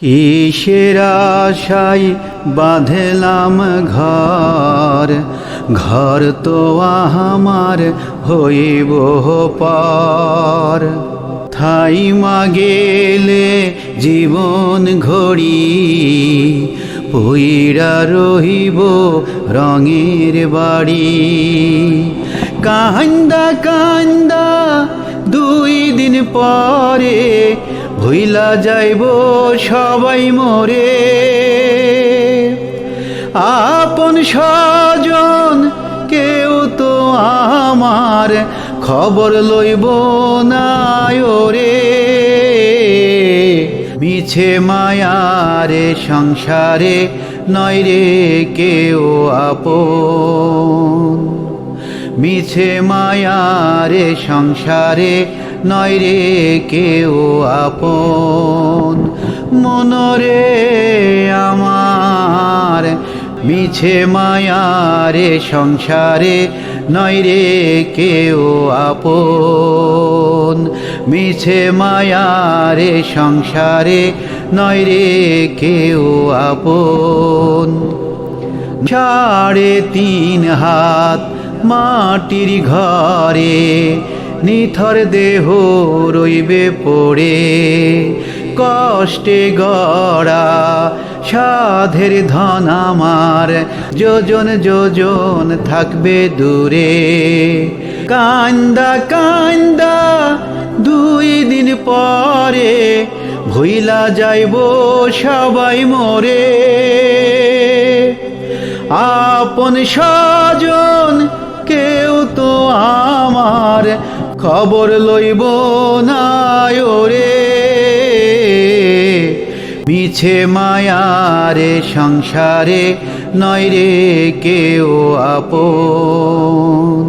কিসের আশাই বাঁধলাম ঘর? ঘর তো আমার হইব পর। থাই গেলে জীবন ঘড়ি পইরা রহিব রঙের বাড়ি। কান্দা কান্দা দুই দিন পরে ভুইলা যাইব সবাই মরে। আপন স্বজন, কেউ তো আমার খবর লইব না রে মিছে মায়ারে সংসারে নয় রে কেউ আপন। মিছে মায়ারে সংসারে নয় রে কেউ আপন। মনরে আমার মিছে মায়ারে, সংসারে নয় রে কেউ আপন। মিছে মায়ারে, সংসারে নয় রে কেউ আপন। সাড়ে তিন হাত মাটির ঘরে নিথর দেহ রইবে পড়ে, কষ্টে গড়া সাধের ধন আমার, যোজন যোজন থাকবে দূরে। কান্দা কান্দা দুই দিন পরে ভুইলা যাইব সবাই মরে। আপন স্বজন কেউ তো আমার খবর লইব না রে মিছে মায়ারে, সংসারে নয় রে কেউ আপন।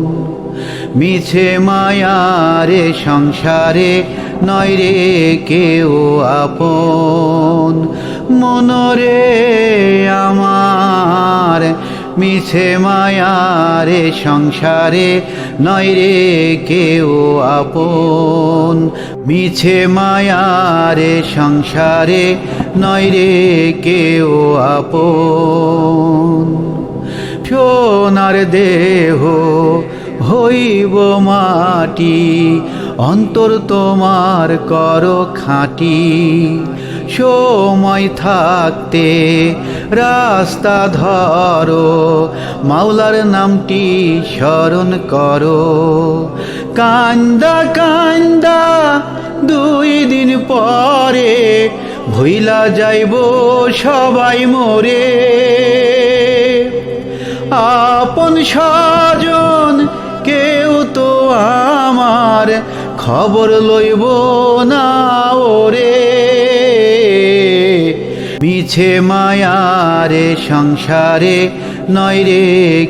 মিছে মায়ারে, সংসারে নয় রে কেউ আপন। মনরে আমার মিছে মায়ারে, সংসারে নয় রে কেউ আপন। মিছে মায়ারে, সংসারে নয় রে কেউ আপন। সোনার দেহ হইব মাটি অন্তর তোমার কর খাঁটি, সময় থাকতে রাস্তা ধরো, মাওলার নামটি স্মরণ করো। কান্দা কান্দা দুই দিন পরে ভুইলা যাইব সবাই মরে। আপন স্বজন কেউ তো আমার খবর লইব না ওরে। মিছে মায়ারে, সংসারে নয় রে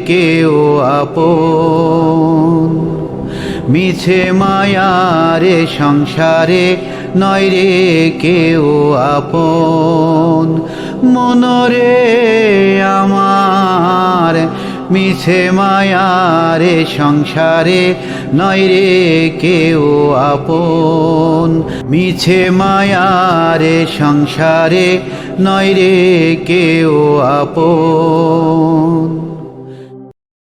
কেউ আপন। মিছে মায়ারে, সংসারে নয় রে কেউ আপন। মনরে আমার মিছে মায়ারে সংসারে নয় রে কেউ আপন। মিছে মায়ারে সংসারে নয় রে কেউ আপন।